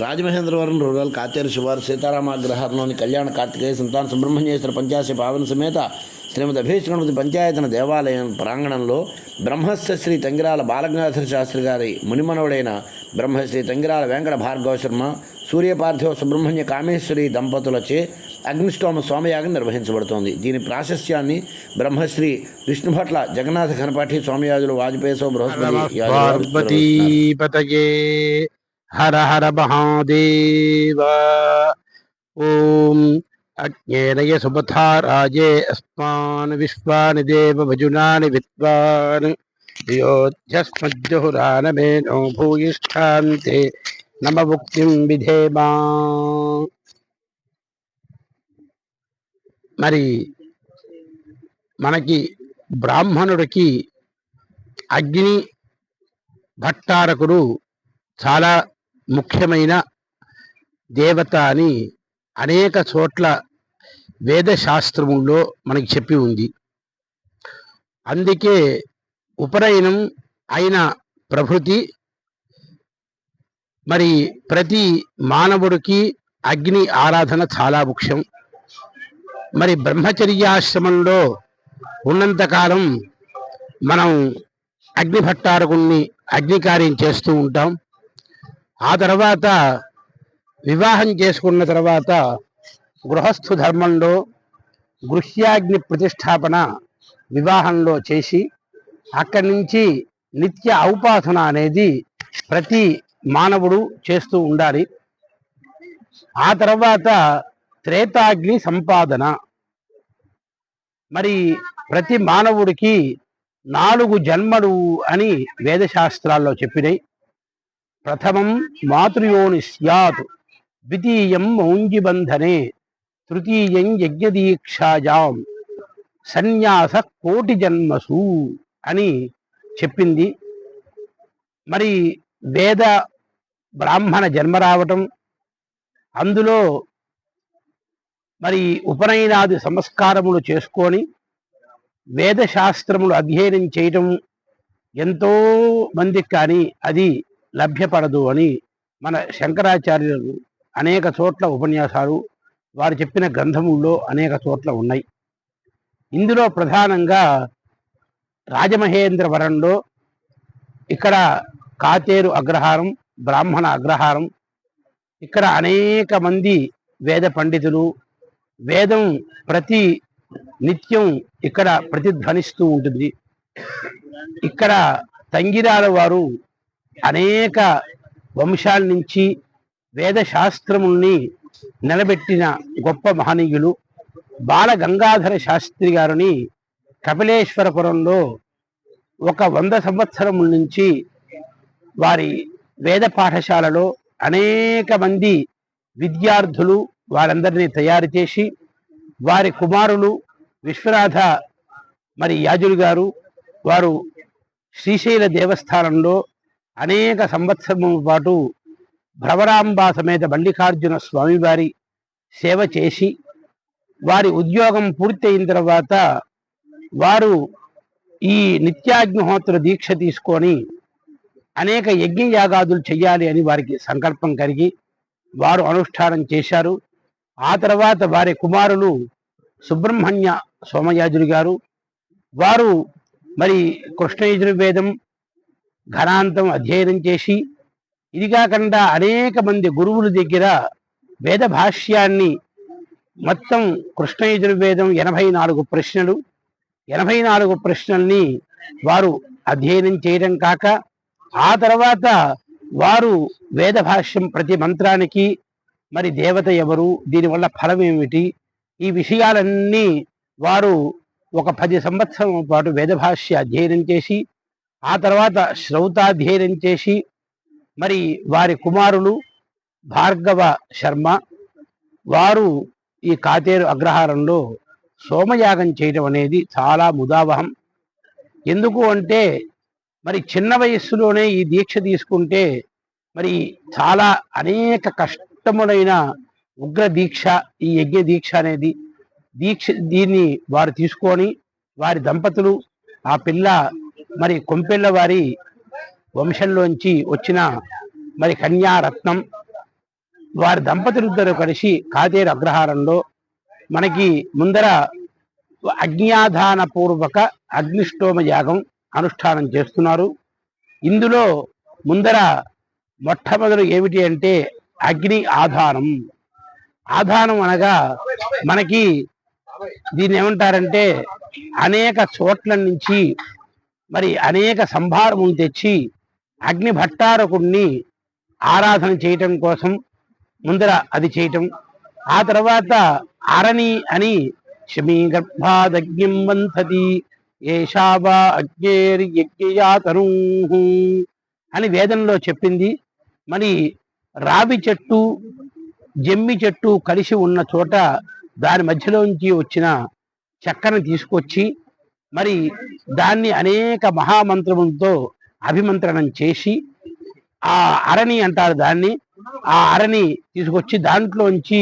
Rajamahendravaram rural Katheru శివారు సీతారామాగ్రహారంలోని కళ్యాణ కార్తికేయ సంతాన సుబ్రహ్మణ్యేశ్వర పంచాశి పావన సమేత శ్రీమతి అభీష్ణమతి పంచాయతన దేవాలయం ప్రాంగణంలో బ్రహ్మస్య శ్రీ తంగిరాల బాలగంగాధర శాస్త్రి గారి మునిమనవుడైన బ్రహ్మశ్రీ తంగిరాల వెంకట భార్గవ శర్మ సూర్యపార్థివ సుబ్రహ్మణ్య కామేశ్వరి దంపతులచే అగ్నిష్టోమ సోమయాగం నిర్వహించబడుతోంది. దీని ప్రాశస్యాన్ని బ్రహ్మశ్రీ విష్ణుభట్ల జగన్నాథ ఘనపాఠి స్వామియాజులు వాజపేయ బృహస్పతి యాజులు వారు నిర్వహిస్తున్నారు. పార్వతీపతయే హర హర మహాదేవ ఓం అజ్ఞేనయ సుపథా రాజే అస్మాన్ విశ్వాని దేవ భజునాని విద్వాన్ యోధ్యస్మజ్జురానమేనో భూయిష్ఠాంతే నమ ముక్తిం విధేమా మరి మనకి బ్రాహ్మణుడికి అగ్ని భట్టారకుడు చాలా ముఖ్యమైన దేవత అని అనేక చోట్ల వేదశాస్త్రములో మనకి చెప్పి ఉంది. అందుకే ఉపనయనం అయిన ప్రభృతి మరి ప్రతి మానవుడికి అగ్ని ఆరాధన చాలా ముఖ్యం. మరి బ్రహ్మచర్యాశ్రమంలో ఉన్నంతకాలం మనం అగ్నిభట్టారకుణ్ణి అగ్నికార్యం చేస్తూ ఉంటాం. ఆ తర్వాత వివాహం చేసుకున్న తర్వాత గృహస్థు ధర్మంలో గృహ్యాగ్ని ప్రతిష్టాపన వివాహంలో చేసి అక్కడి నుంచి నిత్య ఔపాసన అనేది ప్రతి మానవుడు చేస్తూ ఉండాలి. ఆ తర్వాత త్రేతాగ్ని సంపాదన. మరి ప్రతి మానవుడికి నాలుగు జన్మలు అని వేదశాస్త్రాల్లో చెప్పినాయి. ప్రథమం మాతృయోని స్యాత్ ద్వితీయం మౌంజిబంధనే తృతీయం యజ్ఞదీక్షాజాం సన్యాస కోటి జన్మసు అని చెప్పింది. మరి వేద బ్రాహ్మణ జన్మ రావటం అందులో మరి ఉపనయనాది సంస్కారములు చేసుకొని వేదశాస్త్రములు అధ్యయనం చేయటం ఎంతో మందికి కానీ అది లభ్యపడదు అని మన శంకరాచార్యులు అనేక చోట్ల ఉపన్యాసాలు వారు చెప్పిన గ్రంథముల్లో అనేక చోట్ల ఉన్నాయి. ఇందులో ప్రధానంగా రాజమహేంద్రవరంలో ఇక్కడ కాతేరు అగ్రహారం బ్రాహ్మణ అగ్రహారం ఇక్కడ అనేక మంది వేద పండితులు వేదం ప్రతి నిత్యం ఇక్కడ ప్రతిధ్వనిస్తూ ఉంటుంది. ఇక్కడ తంగిరాల వారు అనేక వంశాల నుంచి వేద శాస్త్రముల్ని నిలబెట్టిన గొప్ప మహనీయులు బాల గంగాధర శాస్త్రి గారిని కపిలేశ్వరపురంలో ఒక వంద సంవత్సరముల నుంచి వారి వేద పాఠశాలలో అనేక మంది విద్యార్థులు వారందరినీ తయారు చేసి వారి కుమారులు విశ్వనాథ మరి యాజులు గారు వారు శ్రీశైల దేవస్థానంలో అనేక సంవత్సరముల పాటు భ్రవరాంబా సమేత మల్లికార్జున స్వామివారి సేవ చేసి వారి ఉద్యోగం పూర్తయిన తర్వాత వారు ఈ నిత్యాగ్నిహోత్ర దీక్ష తీసుకొని అనేక యజ్ఞ యాగాదులు చెయ్యాలి అని వారికి సంకల్పం కలిగి వారు అనుష్ఠానం చేశారు. ఆ తర్వాత వారి కుమారులు సుబ్రహ్మణ్య సోమయాజులు గారు వారు మరి కృష్ణ యజుర్వేదం ఘనాంతం అధ్యయనం చేసి ఇది కాకుండా అనేక మంది గురువుల దగ్గర వేద భాష్యాన్ని మొత్తం కృష్ణ యజుర్వేదం ఎనభై నాలుగు ప్రశ్నలు ఎనభై నాలుగు ప్రశ్నల్ని వారు అధ్యయనం చేయడం కాక ఆ తర్వాత వారు వేద భాష్యం ప్రతి మంత్రానికి మరి దేవత ఎవరు దీనివల్ల ఫలం ఏమిటి ఈ విషయాలన్నీ వారు ఒక పది సంవత్సరం పాటు వేదభాష్య అధ్యయనం చేసి ఆ తర్వాత శ్రౌతాధ్యయనం చేసి మరి వారి కుమారులు భార్గవ శర్మ వారు ఈ కాతేరు అగ్రహారంలో సోమయాగం చేయడం అనేది చాలా ముదావహం. ఎందుకు అంటే మరి చిన్న వయస్సులోనే ఈ దీక్ష తీసుకుంటే మరి చాలా అనేక కష్టములైన ఉగ్ర దీక్ష ఈ యజ్ఞ దీక్ష అనేది దీక్ష దీన్ని వారు తీసుకొని వారి దంపతులు ఆ పిల్ల మరి కొంపెళ్ళ వారి వంశంలోంచి వచ్చిన మరి కన్యారత్నం వారి దంపతులిద్దరూ కలిసి కాదేరు అగ్రహారంలో మనకి ముందర అజ్ఞాధాన పూర్వక అగ్నిష్టోమ యాగం అనుష్ఠానం చేస్తున్నారు. ఇందులో ముందర మొట్టమొదలు ఏమిటి అంటే అగ్ని ఆధానం. ఆధానం అనగా మనకి దీన్ని ఏమంటారంటే అనేక చోట్ల నుంచి మరి అనేక సంభారములు తెచ్చి అగ్ని భట్టారకుణ్ణి ఆరాధన చేయటం కోసం ముందర అది చేయటం ఆ తర్వాత అరణి అని శమీ గర్భాదగ్నిం వంథతి ఏషావా అగ్నేరి యజ్ఞయాతను అని వేదంలో చెప్పింది. మరి రావి చెట్టు జమ్మి చెట్టు కలిసి ఉన్న చోట దాని మధ్యలోంచి వచ్చిన చెక్కను తీసుకొచ్చి మరి దాన్ని అనేక మహామంత్రములతో అభిమంత్రణం చేసి ఆ అరణి అంటారు దాన్ని ఆ అరణి తీసుకొచ్చి దాంట్లోంచి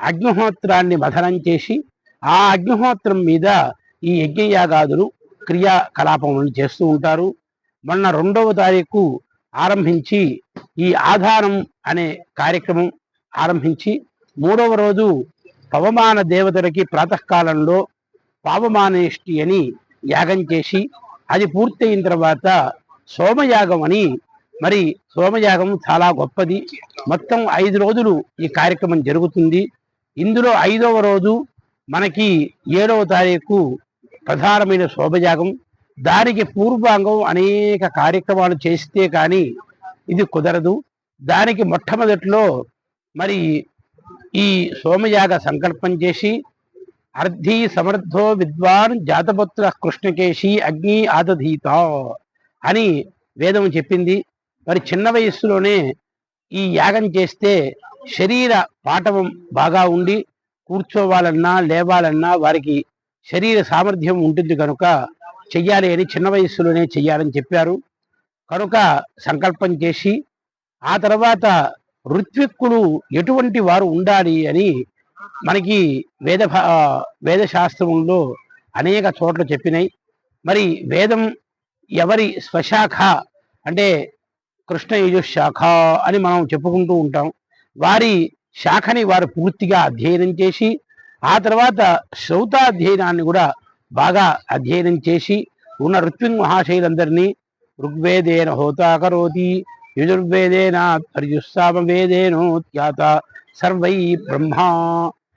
అగ్నిహోత్రాన్ని మథనం చేసి ఆ అగ్నిహోత్రం మీద ఈ యజ్ఞయాగాదులు క్రియాకలాపములను చేస్తూ ఉంటారు. మొన్న రెండవ తారీఖు ఆరంభించి ఈ ఆధారం అనే కార్యక్రమం ఆరంభించి మూడవ రోజు పవమాన దేవతలకి ప్రాతకాలంలో పావమానేష్టి అని యాగం చేసి అది పూర్తయిన తర్వాత సోమయాగం అని మరి సోమయాగం చాలా గొప్పది. మొత్తం ఐదు రోజులు ఈ కార్యక్రమం జరుగుతుంది. ఇందులో ఐదవ రోజు మనకి ఏడవ తారీఖు ప్రధానమైన శోభయాగం దానికి పూర్వాంగం అనేక కార్యక్రమాలు చేస్తే కానీ ఇది కుదరదు. దానికి మొట్టమొదట్లో మరి ఈ సోమయాగ సంకల్పం చేసి అర్ధి సమర్థో విద్వాన్ జాతపుత్ర కృష్ణకేశి అగ్ని ఆదధీత అని వేదం చెప్పింది. మరి చిన్న వయస్సులోనే ఈ యాగం చేస్తే శరీర పాఠవం బాగా ఉండి కూర్చోవాలన్నా లేవాలన్నా వారికి శరీర సామర్థ్యం ఉంటుంది కనుక చెయ్యాలి అని చిన్న వయస్సులోనే చెయ్యాలని చెప్పారు. కనుక సంకల్పం చేసి ఆ తర్వాత ఋత్విక్కులు ఎటువంటి వారు ఉండాలి అని మనకి వేద వేద శాస్త్రంలో అనేక చోట్ల చెప్పినాయి మరి వేదం ఎవరి స్వశాఖ? అంటే కృష్ణ యజుశాఖ అని మనం చెప్పుకుంటూ ఉంటాం. వారి శాఖని వారు పూర్తిగా అధ్యయనం చేసి ఆ తర్వాత శ్రౌతాధ్యయనాన్ని కూడా బాగా అధ్యయనం చేసి ఉన్న ఋత్వింగ్ మహాశైలందరినీ ఋగ్వేదేన హోతా కరోతి వేదేనో పర్యుస్సామవేదేనోత్యాత సర్వై బ్రహ్మ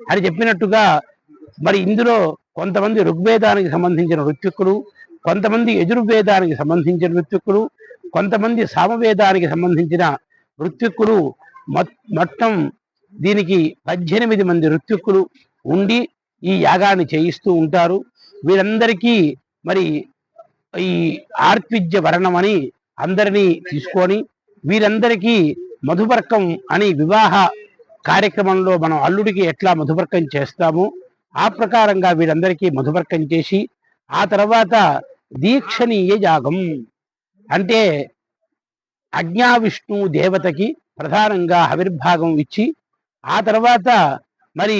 అని చెప్పినట్టుగా మరి ఇందులో కొంతమంది ఋగ్వేదానికి సంబంధించిన ఋత్విక్కులు కొంతమంది యజుర్వేదానికి సంబంధించిన ఋత్విక్కులు కొంతమంది సామవేదానికి సంబంధించిన ఋత్విక్కులు. మొత్తం దీనికి పద్దెనిమిది మంది ఋత్విక్కులు ఉండి ఈ యాగాన్ని చేయిస్తూ ఉంటారు. వీరందరికీ మరి ఈ ఆర్త్విజ్య వర్ణం అని అందరినీ తీసుకొని వీరందరికీ మధుపర్కం అని వివాహ కార్యక్రమంలో మనం అల్లుడికి ఎట్లా మధుపర్కం చేస్తామో ఆ ప్రకారంగా వీరందరికీ మధుపర్కం చేసి ఆ తర్వాత దీక్షణీయ యాగం. అంటే అజ్ఞా విష్ణు దేవతకి ప్రధానంగా ఆవిర్భాగం ఇచ్చి ఆ తర్వాత మరి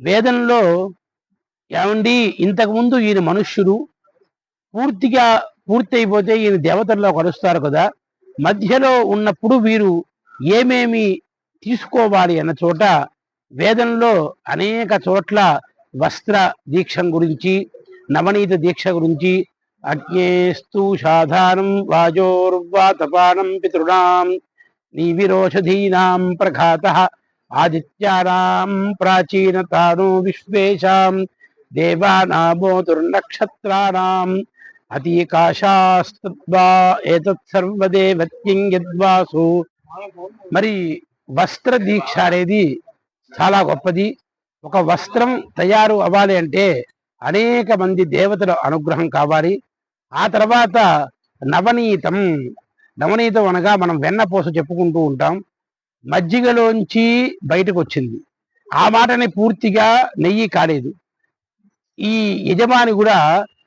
వేదంలో ఏమండి ఇంతకుముందు ఈయన మనుష్యుడు పూర్తిగా పూర్తి అయిపోతే ఈయన దేవతల్లో కలుస్తారు కదా మధ్యలో ఉన్నప్పుడు వీరు ఏమేమి తీసుకోవాలి అన్న చోట వేదంలో అనేక చోట్ల వస్త్ర దీక్ష గురించి నవనీత దీక్ష గురించి అగ్నేస్తు సాధానం వాజోర్వాతపానం పితృణాం నీవిరోషధీనాం ప్రఘాత ఆదిత్యానాం ప్రాచీనతాను విశ్వేషాం దేవానామోతుర్నక్షత్రాణం అతీకాశాస్తద్వా ఏతత్ మరి వస్త్ర దీక్ష అనేది చాలా గొప్పది. ఒక వస్త్రం తయారు అవ్వాలి అంటే అనేక మంది దేవతల అనుగ్రహం కావాలి. ఆ తర్వాత నవనీతం నవనీతం అనగా మనం వెన్నపూస చెప్పుకుంటూ ఉంటాం. మజ్జిగలోంచి బయటకు వచ్చింది ఆ మాటని పూర్తిగా నెయ్యి కాలేదు. ఈ యజమాని కూడా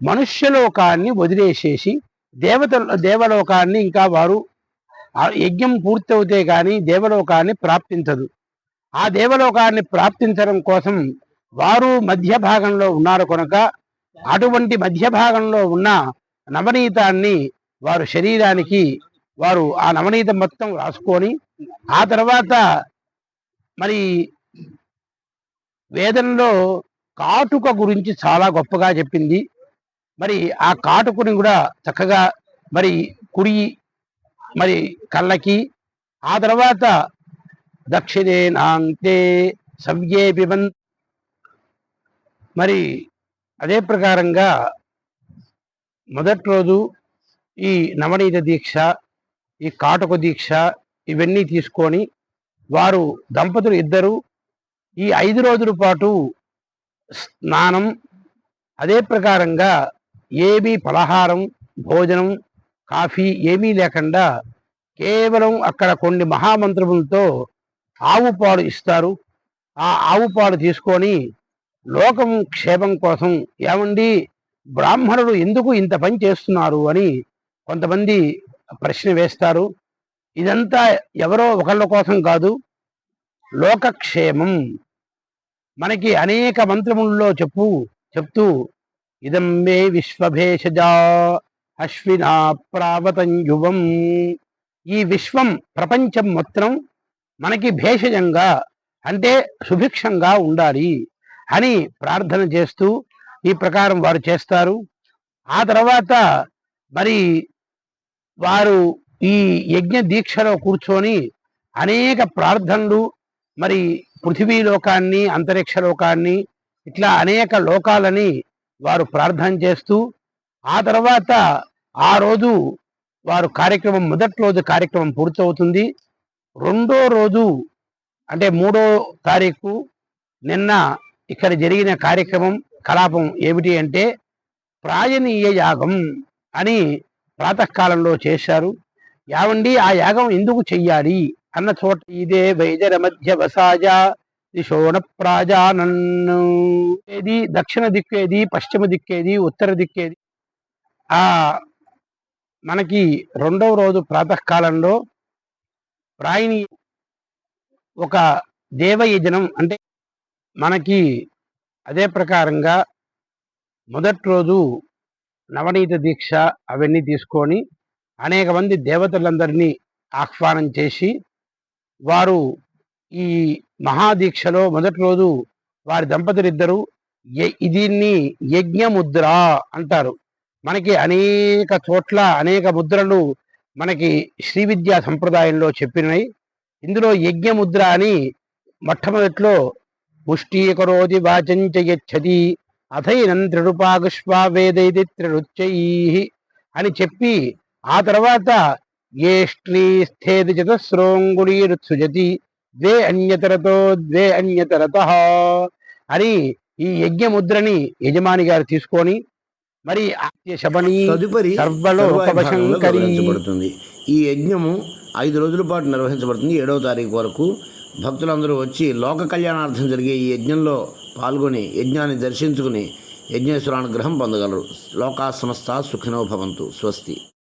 మనుష్యలోకాన్ని వదిలేసేసి దేవత దేవలోకాన్ని ఇంకా వారు యజ్ఞం పూర్తవుతే కానీ దేవలోకాన్ని ప్రాప్తించదు. ఆ దేవలోకాన్ని ప్రాప్తించడం కోసం వారు మధ్య భాగంలో ఉన్నారు కనుక అటువంటి మధ్య భాగంలో ఉన్న నవనీతాన్ని వారు శరీరానికి వారు ఆ నవనీతం మొత్తం రాసుకొని ఆ తర్వాత మరి వేదంలో కాటుక గురించి చాలా గొప్పగా చెప్పింది. మరి ఆ కాటుకుని కూడా చక్కగా మరి కుడి మరి కళ్ళకి. ఆ తర్వాత దక్షిణేనాంతే సవ్యే బిబన్ మరి అదే ప్రకారంగా మొదటి రోజు ఈ నవనీత దీక్ష ఈ కాటక దీక్ష ఇవన్నీ తీసుకొని వారు దంపతులు ఇద్దరు ఈ ఐదు రోజుల పాటు స్నానం అదే ప్రకారంగా ఏమీ పలహారం భోజనం కాఫీ ఏమీ లేకుండా కేవలం అక్కడ కొన్ని మహామంత్రములతో ఆవు పాలు ఇస్తారు. ఆ ఆవు పాలు తీసుకొని లోకం క్షేమం కోసం ఏమండి బ్రాహ్మణులు ఎందుకు ఇంత పని చేస్తున్నారు అని కొంతమంది ప్రశ్న వేస్తారు. ఇదంతా ఎవరో ఒకళ్ళ కోసం కాదు లోకక్షేమం. మనకి అనేక మంత్రముల్లో చెప్పు చెప్తూ ఇదం మే విశ్వభేషజా అశ్వినా ప్రావతం యువం. ఈ విశ్వం ప్రపంచం మొత్తం మనకి భేషజంగా అంటే సుభిక్షంగా ఉండాలి అని ప్రార్థన చేస్తూ ఈ ప్రకారం వారు చేస్తారు. ఆ తర్వాత మరి వారు ఈ యజ్ఞ దీక్షలో కూర్చొని అనేక ప్రార్థనలు మరి పృథివీ లోకాన్ని అంతరిక్ష లోకాన్ని ఇట్లా అనేక లోకాలని వారు ప్రార్థన చేస్తూ ఆ తర్వాత ఆ రోజు వారు కార్యక్రమం మొదటి రోజు కార్యక్రమం పూర్తవుతుంది. రెండో రోజు అంటే మూడో తారీఖు నిన్న ఇక్కడ జరిగిన కార్యక్రమం కలాపం ఏమిటి అంటే ప్రాయణీయ యాగం అని ప్రాతకాలంలో చేశారు. యావండి ఆ యాగం ఎందుకు చెయ్యాలి? అన్న చోట ఇదే వైజర మధ్య వసాజ దిశోణ ప్రాజానన్ను. ఏది దక్షిణ దిక్కేది పశ్చిమ దిక్కేది ఉత్తర దిక్కేది ఆ మనకి రెండవ రోజు ప్రాతకాలంలో రాయిని ఒక దేవయజనం అంటే మనకి అదే ప్రకారంగా మొదటి రోజు నవనీత దీక్ష అవన్నీ తీసుకొని అనేక మంది దేవతలందరినీ ఆహ్వానం చేసి వారు ఈ మహాదీక్షలో మొదటి రోజు వారి దంపతులిద్దరూ య- దీన్ని యజ్ఞముద్ర అంటారు. మనకి అనేక చోట్ల అనేక ముద్రలు మనకి శ్రీ విద్యా సంప్రదాయంలో చెప్పినాయి ఇందులో యజ్ఞముద్ర అని మొట్టమొదట్లో ముష్టీకరోతి వాచంచ యచ్చతి అథైనం త్రిరుపాగుష్వా వేదైతి త్రిరుచ్చై అని చెప్పి ఆ తర్వాత ఏష్ట్రీ స్థేది చతస్రోంగుళీరుత్సుజతి ద్వే అన్యతరతో ద్వే అన్యతరత అని ఈ యజ్ఞముద్రని యజమాని గారు తీసుకొని మరి తదుపరి. వివరించబడుతుంది ఈ యజ్ఞము ఐదు రోజుల పాటు నిర్వహించబడుతుంది. ఏడవ తారీఖు వరకు భక్తులందరూ వచ్చి లోక కళ్యాణార్థం జరిగే ఈ యజ్ఞంలో పాల్గొని యజ్ఞాన్ని దర్శించుకుని యజ్ఞేశ్వరానుగ్రహం పొందగలరు. లోకా సమస్త సుఖినో భవంతు. స్వస్తి.